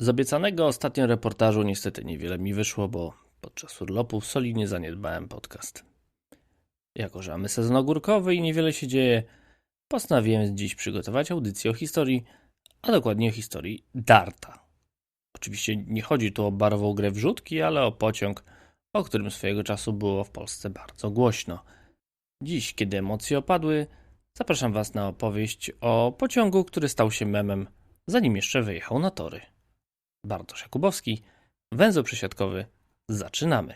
Z obiecanego ostatnio reportażu niestety niewiele mi wyszło, bo podczas urlopu solidnie zaniedbałem podcast. Jako, że mamy sezon ogórkowy i niewiele się dzieje, postanowiłem dziś przygotować audycję o historii, a dokładnie o historii Darta. Oczywiście nie chodzi tu o barwą grę wrzutki, ale o pociąg, o którym swojego czasu było w Polsce bardzo głośno. Dziś, kiedy emocje opadły, zapraszam Was na opowieść o pociągu, który stał się memem, zanim jeszcze wyjechał na tory. Bartosz Jakubowski, węzeł przesiadkowy. Zaczynamy.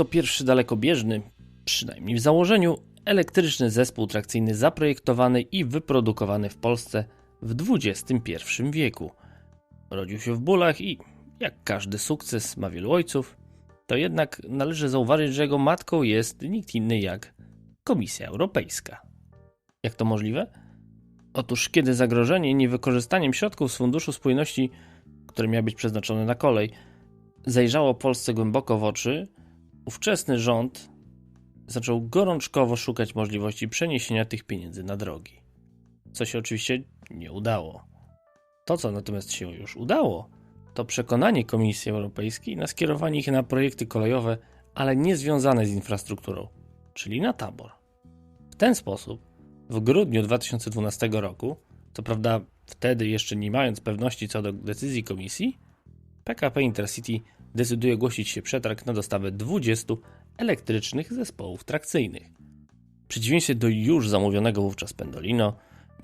To pierwszy dalekobieżny, przynajmniej w założeniu, elektryczny zespół trakcyjny zaprojektowany i wyprodukowany w Polsce w XXI wieku. Rodził się w bólach i, jak każdy sukces ma wielu ojców, to jednak należy zauważyć, że jego matką jest nikt inny jak Komisja Europejska. Jak to możliwe? Otóż kiedy zagrożenie niewykorzystaniem środków z Funduszu Spójności, które miały być przeznaczone na kolej, zajrzało Polsce głęboko w oczy, ówczesny rząd zaczął gorączkowo szukać możliwości przeniesienia tych pieniędzy na drogi. Co się oczywiście nie udało. To, co natomiast się już udało, to przekonanie Komisji Europejskiej na skierowanie ich na projekty kolejowe, ale nie związane z infrastrukturą, czyli na tabor. W ten sposób, w grudniu 2012 roku, co prawda wtedy jeszcze nie mając pewności co do decyzji Komisji, PKP Intercity decyduje ogłosić się przetarg na dostawę 20 elektrycznych zespołów trakcyjnych. W przeciwieństwie do już zamówionego wówczas Pendolino,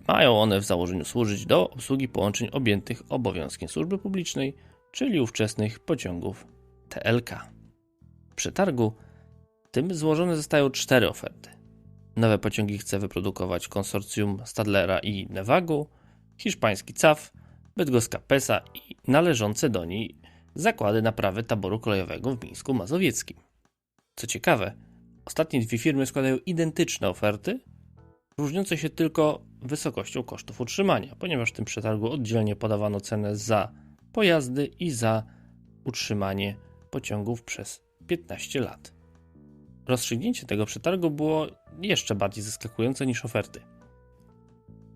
mają one w założeniu służyć do obsługi połączeń objętych obowiązkiem służby publicznej, czyli ówczesnych pociągów TLK. W przetargu tym złożone zostają cztery oferty. Nowe pociągi chce wyprodukować konsorcjum Stadlera i Nevagu, hiszpański CAF, bydgoska PESA i należące do niej zakłady naprawy taboru kolejowego w Mińsku Mazowieckim. Co ciekawe, ostatnie dwie firmy składają identyczne oferty, różniące się tylko wysokością kosztów utrzymania, ponieważ w tym przetargu oddzielnie podawano cenę za pojazdy i za utrzymanie pociągów przez 15 lat. Rozstrzygnięcie tego przetargu było jeszcze bardziej zaskakujące niż oferty.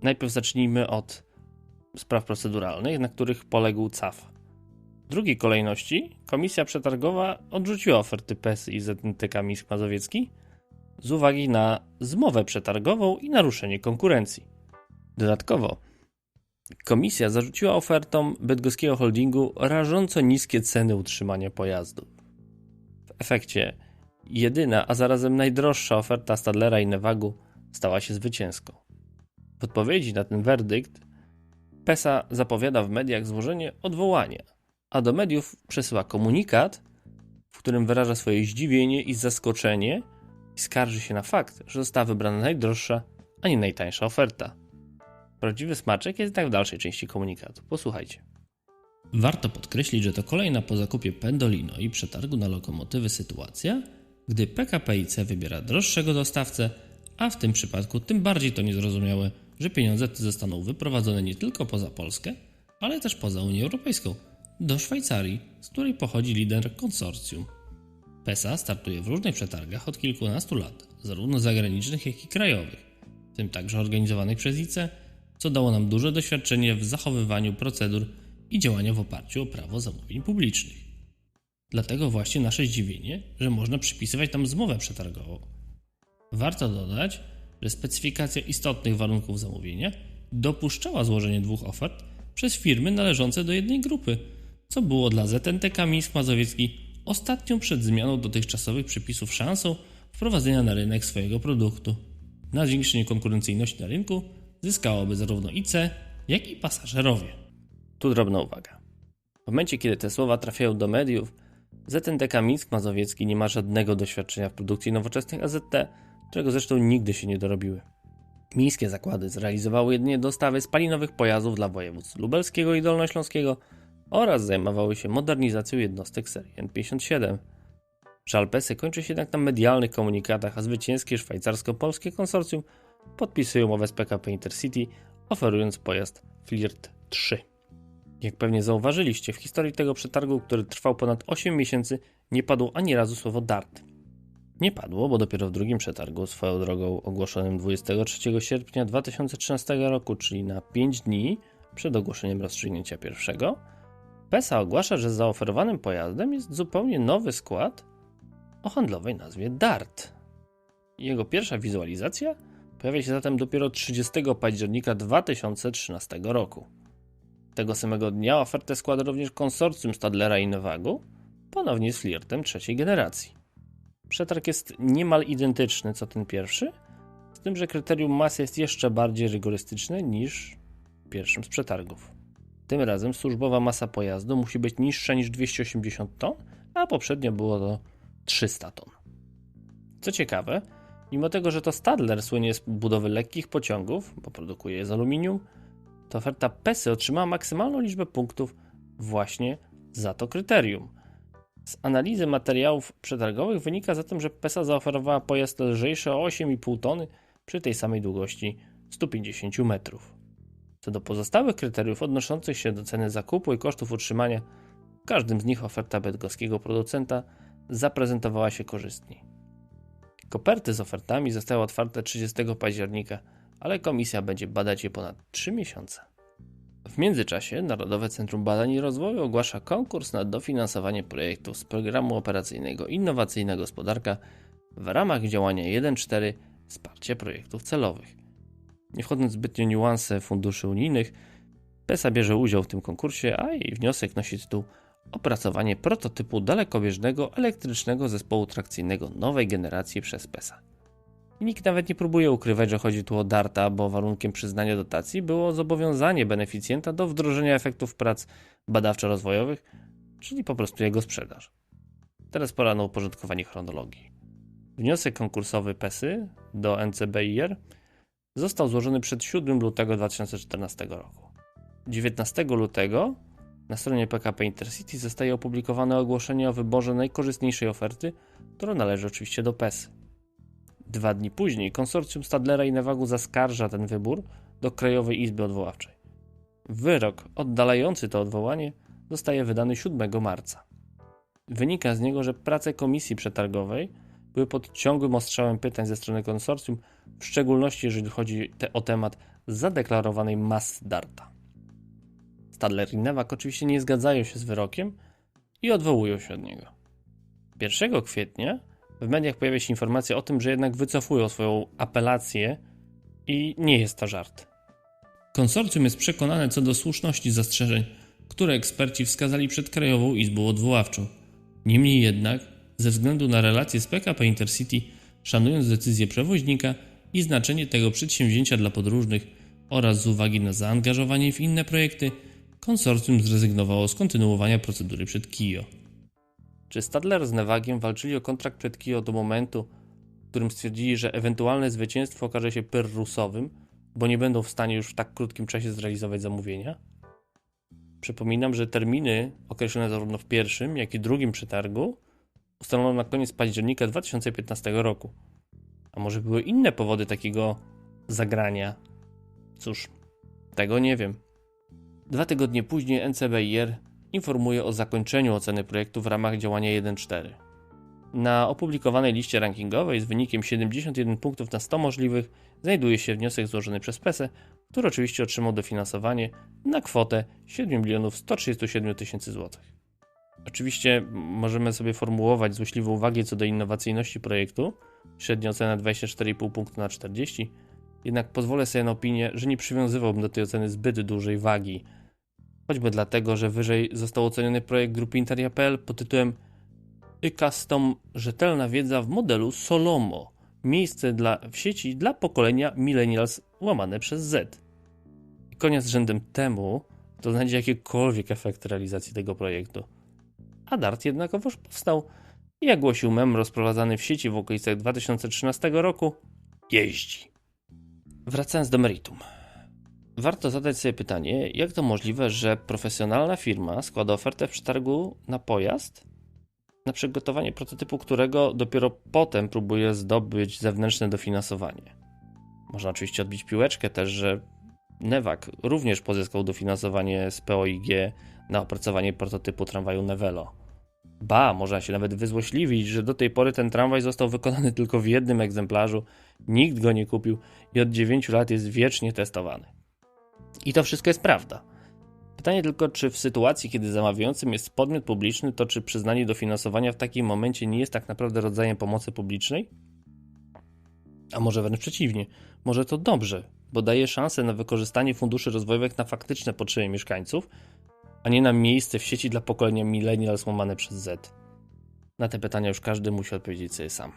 Najpierw zacznijmy od spraw proceduralnych, na których poległ CAF. Drugiej kolejności komisja przetargowa odrzuciła oferty PES i ZNTK Mińsk Mazowiecki z uwagi na zmowę przetargową i naruszenie konkurencji. Dodatkowo komisja zarzuciła ofertom bydgoskiego holdingu rażąco niskie ceny utrzymania pojazdu. W efekcie jedyna, a zarazem najdroższa oferta Stadlera i Nevagu stała się zwycięską. W odpowiedzi na ten werdykt PESA zapowiada w mediach złożenie odwołania – a do mediów przesyła komunikat, w którym wyraża swoje zdziwienie i zaskoczenie i skarży się na fakt, że została wybrana najdroższa, a nie najtańsza oferta. Prawdziwy smaczek jest tak w dalszej części komunikatu. Posłuchajcie. Warto podkreślić, że to kolejna po zakupie Pendolino i przetargu na lokomotywy sytuacja, gdy PKP IC wybiera droższego dostawcę, a w tym przypadku tym bardziej to niezrozumiałe, że pieniądze te zostaną wyprowadzone nie tylko poza Polskę, ale też poza Unię Europejską – do Szwajcarii, z której pochodzi lider konsorcjum. PESA startuje w różnych przetargach od kilkunastu lat, zarówno zagranicznych, jak i krajowych, w tym także organizowanych przez ICE, co dało nam duże doświadczenie w zachowywaniu procedur i działania w oparciu o prawo zamówień publicznych. Dlatego właśnie nasze zdziwienie, że można przypisywać tam zmowę przetargową. Warto dodać, że specyfikacja istotnych warunków zamówienia dopuszczała złożenie dwóch ofert przez firmy należące do jednej grupy – co było dla ZNTK Mińsk Mazowiecki ostatnią przed zmianą dotychczasowych przepisów szansą wprowadzenia na rynek swojego produktu. Na zwiększenie konkurencyjności na rynku zyskałoby zarówno IC, jak i pasażerowie. Tu drobna uwaga. W momencie, kiedy te słowa trafiają do mediów, ZNTK Mińsk Mazowiecki nie ma żadnego doświadczenia w produkcji nowoczesnych AZT, czego zresztą nigdy się nie dorobiły. Mińskie zakłady zrealizowały jedynie dostawy spalinowych pojazdów dla województw lubelskiego i dolnośląskiego, oraz zajmowały się modernizacją jednostek serii N57. Żal PESY kończy się jednak na medialnych komunikatach, a zwycięskie szwajcarsko-polskie konsorcjum podpisuje umowę z PKP Intercity, oferując pojazd Flirt 3. Jak pewnie zauważyliście, w historii tego przetargu, który trwał ponad 8 miesięcy, nie padło ani razu słowo DART. Nie padło, bo dopiero w drugim przetargu, swoją drogą ogłoszonym 23 sierpnia 2013 roku, czyli na 5 dni przed ogłoszeniem rozstrzygnięcia pierwszego, PESA ogłasza, że zaoferowanym pojazdem jest zupełnie nowy skład o handlowej nazwie DART. Jego pierwsza wizualizacja pojawia się zatem dopiero 30 października 2013 roku. Tego samego dnia ofertę składa również konsorcjum Stadlera i Nowagu, ponownie z flirtem trzeciej generacji. Przetarg jest niemal identyczny co ten pierwszy, z tym, że kryterium masy jest jeszcze bardziej rygorystyczne niż w pierwszym z przetargów. Tym razem służbowa masa pojazdu musi być niższa niż 280 ton, a poprzednio było to 300 ton. Co ciekawe, mimo tego, że to Stadler słynie z budowy lekkich pociągów, bo produkuje je z aluminium, to oferta PESY otrzymała maksymalną liczbę punktów właśnie za to kryterium. Z analizy materiałów przetargowych wynika zatem, że PESA zaoferowała pojazd lżejszy o 8,5 tony przy tej samej długości 150 metrów. Co do pozostałych kryteriów odnoszących się do ceny zakupu i kosztów utrzymania, w każdym z nich oferta bydgoskiego producenta zaprezentowała się korzystniej. Koperty z ofertami zostały otwarte 30 października, ale komisja będzie badać je ponad 3 miesiące. W międzyczasie Narodowe Centrum Badań i Rozwoju ogłasza konkurs na dofinansowanie projektów z programu operacyjnego Innowacyjna Gospodarka w ramach działania 1.4 Wsparcie projektów celowych. Nie wchodząc zbytnio w niuanse funduszy unijnych, PESA bierze udział w tym konkursie, a jej wniosek nosi tytuł Opracowanie prototypu dalekobieżnego elektrycznego zespołu trakcyjnego nowej generacji przez PESA. Nikt nawet nie próbuje ukrywać, że chodzi tu o DARTA, bo warunkiem przyznania dotacji było zobowiązanie beneficjenta do wdrożenia efektów prac badawczo-rozwojowych, czyli po prostu jego sprzedaż. Teraz pora na uporządkowanie chronologii. Wniosek konkursowy PESY do NCBIR został złożony przed 7 lutego 2014 roku. 19 lutego na stronie PKP Intercity zostaje opublikowane ogłoszenie o wyborze najkorzystniejszej oferty, która należy oczywiście do PESY. Dwa dni później konsorcjum Stadlera i Newagu zaskarża ten wybór do Krajowej Izby Odwoławczej. Wyrok oddalający to odwołanie zostaje wydany 7 marca. Wynika z niego, że prace komisji przetargowej były pod ciągłym ostrzałem pytań ze strony konsorcjum, w szczególności jeżeli chodzi te, o temat zadeklarowanej mas Darta. Stadler i Newak oczywiście nie zgadzają się z wyrokiem i odwołują się od niego. 1 kwietnia w mediach pojawia się informacja o tym, że jednak wycofują swoją apelację i nie jest to żart. Konsorcjum jest przekonane co do słuszności zastrzeżeń, które eksperci wskazali przed Krajową Izbą Odwoławczą. Niemniej jednak, ze względu na relacje z PKP Intercity, szanując decyzję przewoźnika i znaczenie tego przedsięwzięcia dla podróżnych oraz z uwagi na zaangażowanie w inne projekty, konsorcjum zrezygnowało z kontynuowania procedury przed KIO. Czy Stadler z Nevagiem walczyli o kontrakt przed KIO do momentu, w którym stwierdzili, że ewentualne zwycięstwo okaże się pyrrusowym, bo nie będą w stanie już w tak krótkim czasie zrealizować zamówienia? Przypominam, że terminy określone zarówno w pierwszym, jak i drugim przetargu ustalono na koniec października 2015 roku. A może były inne powody takiego zagrania? Cóż, tego nie wiem. Dwa tygodnie później NCBIR informuje o zakończeniu oceny projektu w ramach działania 1.4. Na opublikowanej liście rankingowej z wynikiem 71 punktów na 100 możliwych znajduje się wniosek złożony przez PESE, który oczywiście otrzymał dofinansowanie na kwotę 7 137 tysięcy złotych. Oczywiście możemy sobie formułować złośliwe uwagi co do innowacyjności projektu, średnia ocena 24,5 punktu na 40, jednak pozwolę sobie na opinię, że nie przywiązywałbym do tej oceny zbyt dużej wagi, choćby dlatego, że wyżej został oceniony projekt grupy Interia.pl pod tytułem Custom Rzetelna wiedza w modelu Solomo. Miejsce dla, w sieci dla pokolenia Millennials łamane przez Z. I koniec rzędem temu, to znajdzie jakiekolwiek efekt realizacji tego projektu. A Dart jednakowoż powstał jak głosił mem rozprowadzany w sieci w okolicach 2013 roku, jeździ. Wracając do meritum. Warto zadać sobie pytanie, jak to możliwe, że profesjonalna firma składa ofertę w przetargu na pojazd, na przygotowanie prototypu którego dopiero potem próbuje zdobyć zewnętrzne dofinansowanie. Można oczywiście odbić piłeczkę też, że Newak również pozyskał dofinansowanie z POIG na opracowanie prototypu tramwaju Nevelo. Ba, można się nawet wyzłośliwić, że do tej pory ten tramwaj został wykonany tylko w jednym egzemplarzu, nikt go nie kupił i od 9 lat jest wiecznie testowany. I to wszystko jest prawda. Pytanie tylko, czy w sytuacji, kiedy zamawiającym jest podmiot publiczny, to czy przyznanie dofinansowania w takim momencie nie jest tak naprawdę rodzajem pomocy publicznej? A może wręcz przeciwnie, może to dobrze, bo daje szansę na wykorzystanie funduszy rozwojowych na faktyczne potrzeby mieszkańców, a nie na miejsce w sieci dla pokolenia millennials łamane przez Z. Na te pytania już każdy musi odpowiedzieć sobie sam.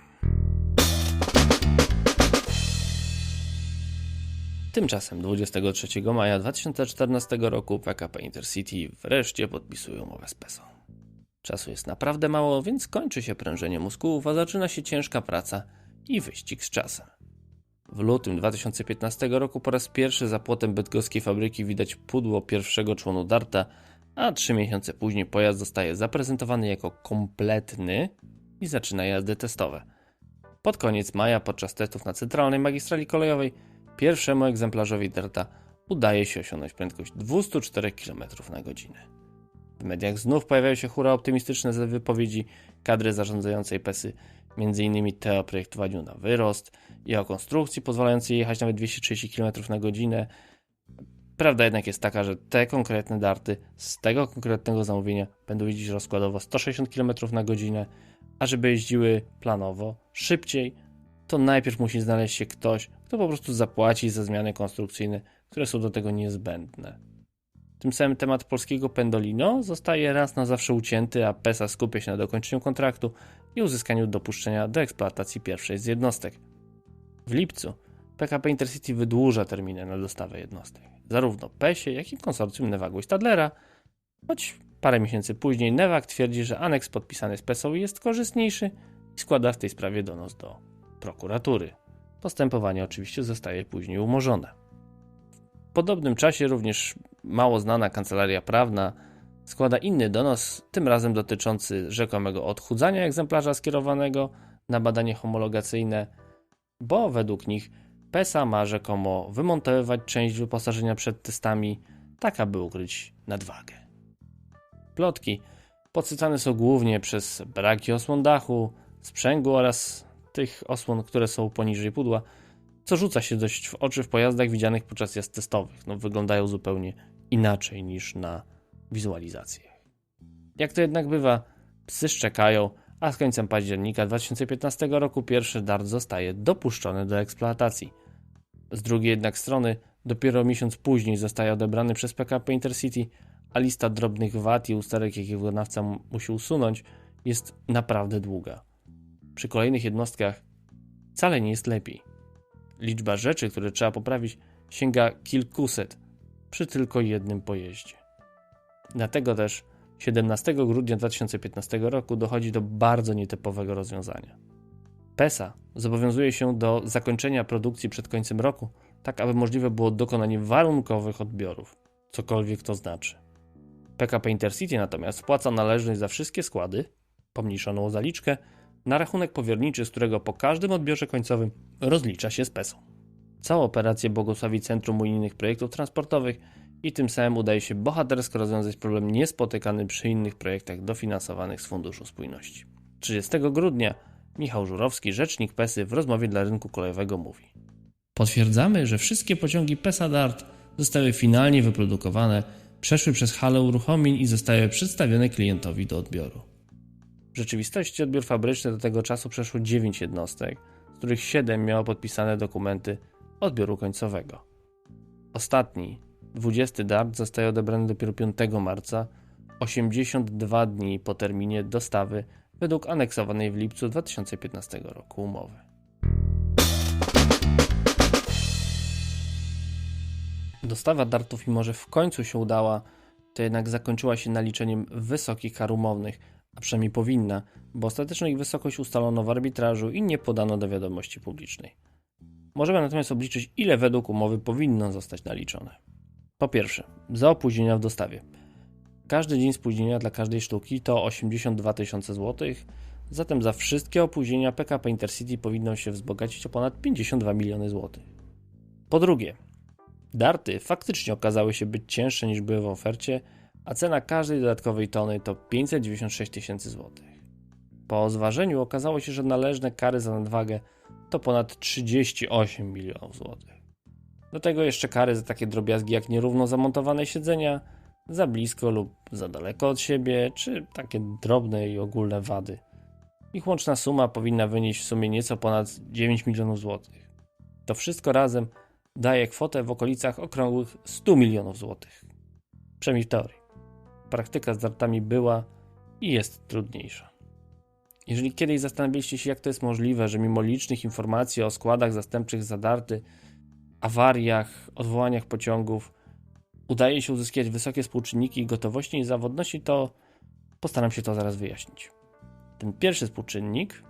Tymczasem 23 maja 2014 roku PKP Intercity wreszcie podpisuje umowę z PESO. Czasu jest naprawdę mało, więc kończy się prężenie mózgów, a zaczyna się ciężka praca i wyścig z czasem. W lutym 2015 roku po raz pierwszy za płotem bydgoskiej fabryki widać pudło pierwszego członu Darta, a trzy miesiące później pojazd zostaje zaprezentowany jako kompletny i zaczyna jazdy testowe. Pod koniec maja podczas testów na centralnej magistrali kolejowej pierwszemu egzemplarzowi Darta udaje się osiągnąć prędkość 204 km na godzinę. W mediach znów pojawiają się hura optymistyczne wypowiedzi kadry zarządzającej PESY, m.in. te o projektowaniu na wyrost i o konstrukcji pozwalającej jechać nawet 230 km na godzinę. Prawda jednak jest taka, że te konkretne darty z tego konkretnego zamówienia będą jeździć rozkładowo 160 km na godzinę, a żeby jeździły planowo, szybciej, to najpierw musi znaleźć się ktoś, kto po prostu zapłaci za zmiany konstrukcyjne, które są do tego niezbędne. Tym samym temat polskiego Pendolino zostaje raz na zawsze ucięty, a PESA skupia się na dokończeniu kontraktu i uzyskaniu dopuszczenia do eksploatacji pierwszej z jednostek. W lipcu PKP Intercity wydłuża terminy na dostawę jednostek. Zarówno PESie, jak i konsorcjum Nevagu i Stadlera, choć parę miesięcy później Newag twierdzi, że aneks podpisany z PESą jest korzystniejszy i składa w tej sprawie donos do prokuratury. Postępowanie oczywiście zostaje później umorzone. W podobnym czasie również mało znana kancelaria prawna składa inny donos, tym razem dotyczący rzekomego odchudzania egzemplarza skierowanego na badanie homologacyjne, bo według nich PESA ma rzekomo wymontowywać część wyposażenia przed testami, tak aby ukryć nadwagę. Plotki podsycane są głównie przez braki osłon dachu, sprzęgu oraz tych osłon, które są poniżej pudła, co rzuca się dość w oczy w pojazdach widzianych podczas jazd testowych. No, wyglądają zupełnie inaczej niż na wizualizacjach. Jak to jednak bywa, psy szczekają, a z końcem października 2015 roku pierwszy dart zostaje dopuszczony do eksploatacji. Z drugiej jednak strony, dopiero miesiąc później zostaje odebrany przez PKP Intercity, a lista drobnych wad i usterek, jakie wykonawca musi usunąć, jest naprawdę długa. Przy kolejnych jednostkach wcale nie jest lepiej. Liczba rzeczy, które trzeba poprawić, sięga kilkuset przy tylko jednym pojeździe. Dlatego też 17 grudnia 2015 roku dochodzi do bardzo nietypowego rozwiązania. PESA zobowiązuje się do zakończenia produkcji przed końcem roku, tak aby możliwe było dokonanie warunkowych odbiorów, cokolwiek to znaczy. PKP Intercity natomiast wpłaca należność za wszystkie składy, pomniejszoną o zaliczkę, na rachunek powierniczy, z którego po każdym odbiorze końcowym rozlicza się z PESą. Całą operację błogosławi Centrum Unijnych Projektów Transportowych i tym samym udaje się bohatersko rozwiązać problem niespotykany przy innych projektach dofinansowanych z Funduszu Spójności. 30 grudnia Michał Żurowski, rzecznik PESY w rozmowie dla rynku kolejowego mówi Potwierdzamy, że wszystkie pociągi PESA DART zostały finalnie wyprodukowane, przeszły przez halę uruchomień i zostały przedstawione klientowi do odbioru. W rzeczywistości odbiór fabryczny do tego czasu przeszło 9 jednostek, z których 7 miało podpisane dokumenty odbioru końcowego. Ostatni, 20 DART zostaje odebrany dopiero 5 marca, 82 dni po terminie dostawy według aneksowanej w lipcu 2015 roku umowy. Dostawa dartów, mimo że w końcu się udała, to jednak zakończyła się naliczeniem wysokich kar umownych, a przynajmniej powinna, bo ostateczną ich wysokość ustalono w arbitrażu i nie podano do wiadomości publicznej. Możemy natomiast obliczyć, ile według umowy powinno zostać naliczone. Po pierwsze, za opóźnienia w dostawie. Każdy dzień spóźnienia dla każdej sztuki to 82 tysiące złotych, zatem za wszystkie opóźnienia PKP Intercity powinno się wzbogacić o ponad 52 miliony złotych. Po drugie, darty faktycznie okazały się być cięższe niż były w ofercie, a cena każdej dodatkowej tony to 596 tysięcy złotych. Po zważeniu okazało się, że należne kary za nadwagę to ponad 38 milionów złotych. Do tego jeszcze kary za takie drobiazgi jak nierówno zamontowane siedzenia, za blisko lub za daleko od siebie, czy takie drobne i ogólne wady. Ich łączna suma powinna wynieść w sumie nieco ponad 9 milionów złotych. To wszystko razem daje kwotę w okolicach okrągłych 100 milionów złotych. Przynajmniej w teorii. Praktyka z dartami była i jest trudniejsza. Jeżeli kiedyś zastanawialiście się, jak to jest możliwe, że mimo licznych informacji o składach zastępczych za darty, awariach, odwołaniach pociągów, udaje się uzyskać wysokie współczynniki gotowości i zawodności, to postaram się to zaraz wyjaśnić. Ten pierwszy współczynnik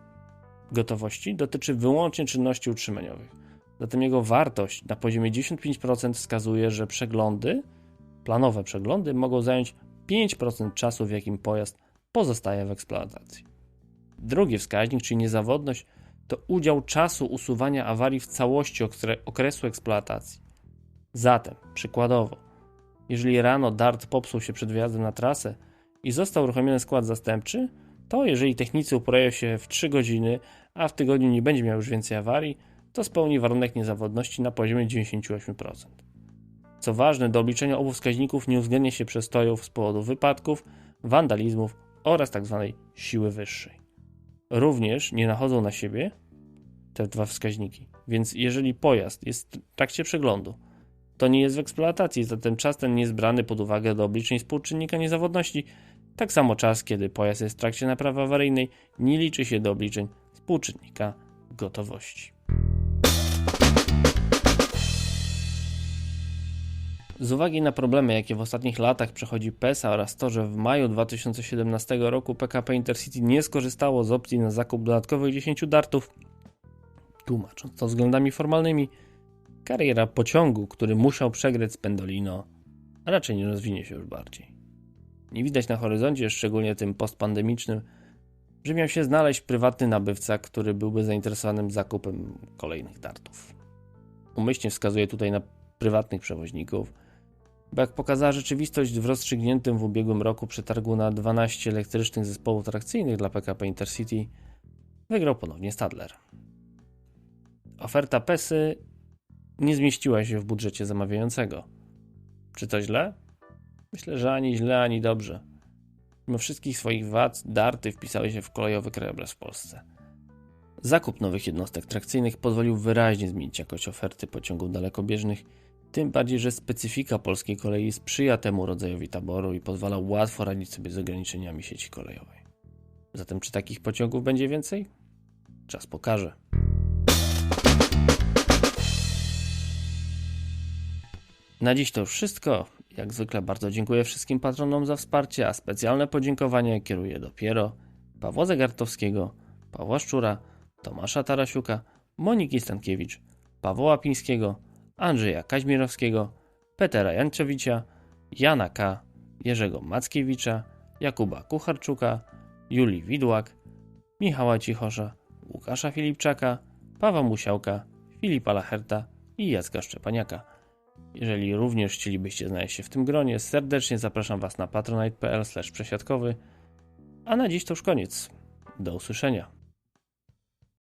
gotowości dotyczy wyłącznie czynności utrzymaniowych. Zatem jego wartość na poziomie 95% wskazuje, że przeglądy, planowe przeglądy, mogą zająć 5% czasu, w jakim pojazd pozostaje w eksploatacji. Drugi wskaźnik, czyli niezawodność, to udział czasu usuwania awarii w całości okresu eksploatacji. Zatem, przykładowo, jeżeli rano dart popsuł się przed wyjazdem na trasę i został uruchomiony skład zastępczy, to jeżeli technicy uporają się w 3 godziny, a w tygodniu nie będzie miał już więcej awarii, to spełni warunek niezawodności na poziomie 98%. Co ważne, do obliczenia obu wskaźników nie uwzględnia się przestojów z powodu wypadków, wandalizmów oraz tzw. Tak siły wyższej. Również nie nachodzą na siebie te dwa wskaźniki, więc jeżeli pojazd jest w trakcie przeglądu, to nie jest w eksploatacji, zatem czas ten nie jest brany pod uwagę do obliczeń współczynnika niezawodności. Tak samo czas, kiedy pojazd jest w trakcie naprawy awaryjnej, nie liczy się do obliczeń współczynnika gotowości. Z uwagi na problemy, jakie w ostatnich latach przechodzi PESA oraz to, że w maju 2017 roku PKP Intercity nie skorzystało z opcji na zakup dodatkowych 10 dartów, tłumacząc to względami formalnymi, Kariera pociągu, który musiał przegrać z Pendolino, raczej nie rozwinie się już bardziej. Nie widać na horyzoncie, szczególnie tym postpandemicznym, że miał się znaleźć prywatny nabywca, który byłby zainteresowany zakupem kolejnych dartów. Umyślnie wskazuje tutaj na prywatnych przewoźników, bo jak pokazała rzeczywistość w rozstrzygniętym w ubiegłym roku przetargu na 12 elektrycznych zespołów trakcyjnych dla PKP Intercity, wygrał ponownie Stadler. Oferta PESY nie zmieściła się w budżecie zamawiającego. Czy to źle? Myślę, że ani źle, ani dobrze. Mimo wszystkich swoich wad, darty wpisały się w kolejowy krajobraz w Polsce. Zakup nowych jednostek trakcyjnych pozwolił wyraźnie zmienić jakość oferty pociągów dalekobieżnych, tym bardziej, że specyfika polskiej kolei sprzyja temu rodzajowi taboru i pozwala łatwo radzić sobie z ograniczeniami sieci kolejowej. Zatem czy takich pociągów będzie więcej? Czas pokaże. Na dziś to wszystko. Jak zwykle bardzo dziękuję wszystkim patronom za wsparcie, a specjalne podziękowania kieruję do Piero, Pawła Zegartowskiego, Pawła Szczura, Tomasza Tarasiuka, Moniki Stankiewicz, Pawła Pińskiego, Andrzeja Kaźmirowskiego, Petera Janczewicza, Jana K., Jerzego Mackiewicza, Jakuba Kucharczuka, Julii Widłak, Michała Cichosza, Łukasza Filipczaka, Pawła Musiałka, Filipa Lacherta i Jacka Szczepaniaka. Jeżeli również chcielibyście znaleźć się w tym gronie, serdecznie zapraszam Was na patronite.pl przesiadkowy. A na dziś to już koniec. Do usłyszenia.